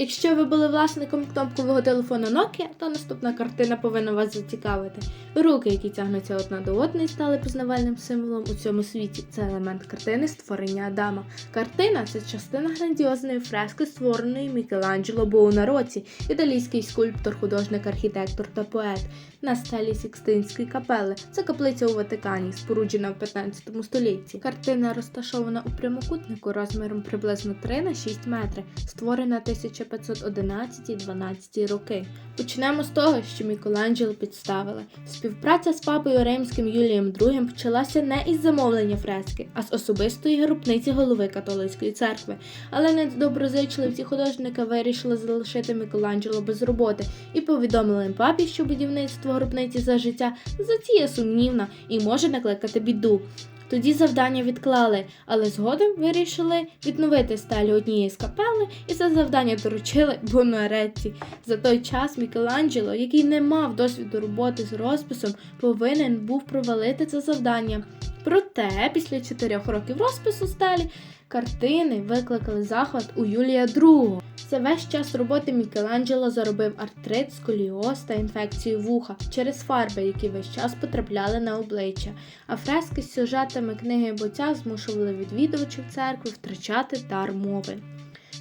Якщо ви були власником кнопкового телефону Nokia, то наступна картина повинна вас зацікавити. Руки, які тягнуться одна до одної, стали пізнавальним символом у цьому світі. Це елемент картини створення Адама. Картина це частина грандіозної фрески, створеної Мікеланджело Боунароці, італійський скульптор, художник, архітектор та поет. На стелі Сікстинської капели. Це каплиця у Ватикані, споруджена в 15 столітті. Картина розташована у прямокутнику розміром приблизно 3 на 6 метри, створена 1511-12 роки. Почнемо з того, що Мікеланджело підставили. Співпраця з папою римським Юлієм II почалася не із замовлення фрески, а з особистої гробниці голови католицької церкви. Але недоброзичливці художника вирішили залишити Мікеланджело без роботи і повідомили папі, що будівництво гробниці за життя затія сумнівна і може накликати біду. Тоді завдання відклали, але згодом вирішили відновити стелю однієї з капели і це завдання доручили Бонуаретті. За той час Мікеланджело, який не мав досвіду роботи з розписом, повинен був провалити це завдання. Проте, після чотирьох років розпису стелі, картини викликали захват у Юлія II. За весь час роботи Мікеланджело заробив артрит, сколіоз та інфекцію вуха через фарби, які весь час потрапляли на обличчя. А фрески з сюжетами книги Боця змушували відвідувачів церкви втрачати дар мови.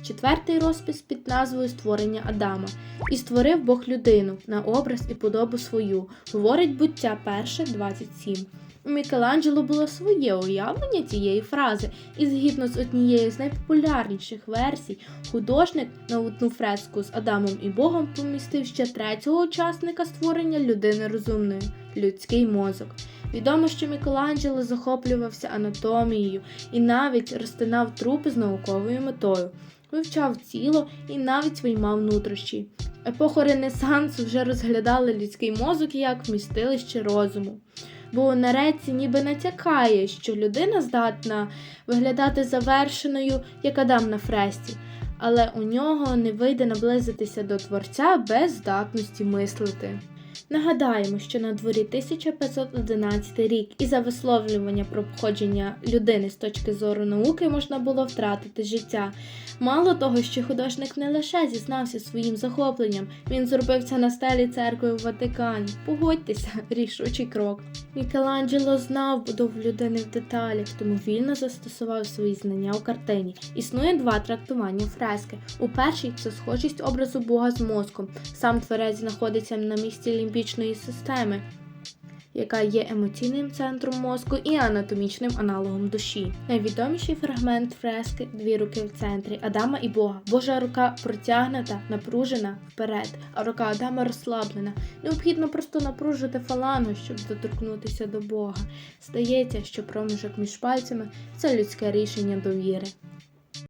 Четвертий розпис під назвою Створення Адама. І створив Бог людину на образ і подобу свою, говорить буття перше 27. Мікеланджело було своє уявлення цієї фрази, і згідно з однією з найпопулярніших версій, художник на одну фреску з Адамом і Богом помістив ще третього учасника створення людини розумної людський мозок. Відомо, що Мікеланджело захоплювався анатомією і навіть розтинав трупи з науковою метою, вивчав тіло і навіть виймав нутрощі. Епоху Ренесансу вже розглядали людський мозок як вмістилище розуму. Бо нареці ніби натякає, що людина здатна виглядати завершеною, як Адам на фресті, але у нього не вийде наблизитися до творця без здатності мислити. Нагадаємо, що на дворі 1511 рік і за висловлювання про походження людини з точки зору науки можна було втратити життя. Мало того, що художник не лише зізнався своїм захопленням, він зробив це на стелі церкви в Ватикані. Погодьтеся, рішучий крок. Мікеланджело знав будову людини в деталях, тому вільно застосував свої знання у картині. Існує два трактування фрески. У першій це схожість образу Бога з мозком. Сам творець знаходиться на місці лімбічної системи, яка є емоційним центром мозку і анатомічним аналогом душі. Найвідоміший фрагмент фрески дві руки в центрі Адама і Бога. Божа рука протягнута, напружена вперед, а рука Адама розслаблена. Необхідно просто напружити фалангу, щоб доторкнутися до Бога. Стається, що проміжок між пальцями це людське рішення довіри.